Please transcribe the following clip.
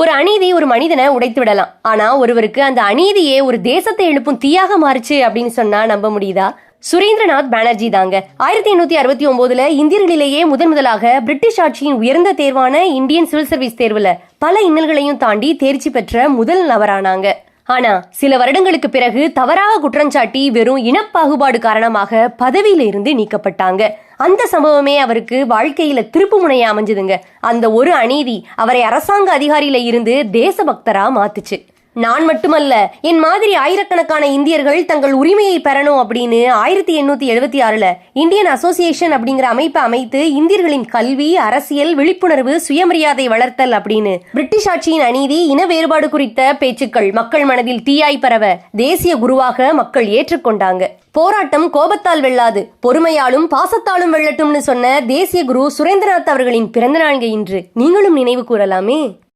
ஒரு அநீதி ஒரு மனிதனை உடைத்து விடலாம். ஆனா ஒருவருக்கு அந்த அநீதியே ஒரு தேசத்தை எழுப்பும் தீயாக மாறுச்சு அப்படின்னு சொன்னா நம்ப முடியுதா? சுரேந்திரநாத் பானர்ஜி தாங்க. ஆயிரத்தி எண்ணூத்தி அறுபத்தி ஒன்பதுல இந்தியர்களிலேயே முதன் முதலாக பிரிட்டிஷ் ஆட்சியின் உயர்ந்த தேர்வான இந்தியன் சிவில் சர்வீஸ் தேர்வுல பல இன்னல்களையும் தாண்டி தேர்ச்சி பெற்ற முதல் நபரானாங்க. ஆனா சில வருடங்களுக்கு பிறகு தவறாக குற்றஞ்சாட்டி வெறும் இனப்பாகுபாடு காரணமாக பதவியில இருந்து நீக்கப்பட்டாங்க. அந்த சம்பவமே அவருக்கு வாழ்க்கையில திருப்பு முனையா அமைஞ்சதுங்க. அந்த ஒரு அநீதி அவரை அரசாங்க அதிகாரியில இருந்து தேசபக்தரா மாத்துச்சு. நான் மட்டுமல்ல என் மாதிரி ஆயிரக்கணக்கான இந்தியர்கள் தங்கள் உரிமையை பெறணும் அப்படின்னு ஆயிரத்தி எண்ணூத்தி எழுபத்தி ஆறுல இந்தியன் அசோசியேஷன் அப்படிங்கிற அமைப்பை அமைத்து இந்தியர்களின் கல்வி அரசியல் விழிப்புணர்வு சுயமரியாதை வளர்த்தல் அப்படின்னு பிரிட்டிஷ் ஆட்சியின் அநீதி இன வேறுபாடு குறித்த பேச்சுக்கள் மக்கள் மனதில் தீயாய் பரவ தேசிய குருவாக மக்கள் ஏற்றுக்கொண்டாங்க. போராட்டம் கோபத்தால் வெல்லாது பொறுமையாலும் பாசத்தாலும் வெல்லட்டும்னு சொன்ன தேசிய குரு சுரேந்திரநாத் அவர்களின் பிறந்த இன்று. நீங்களும் நினைவு கூறலாமே?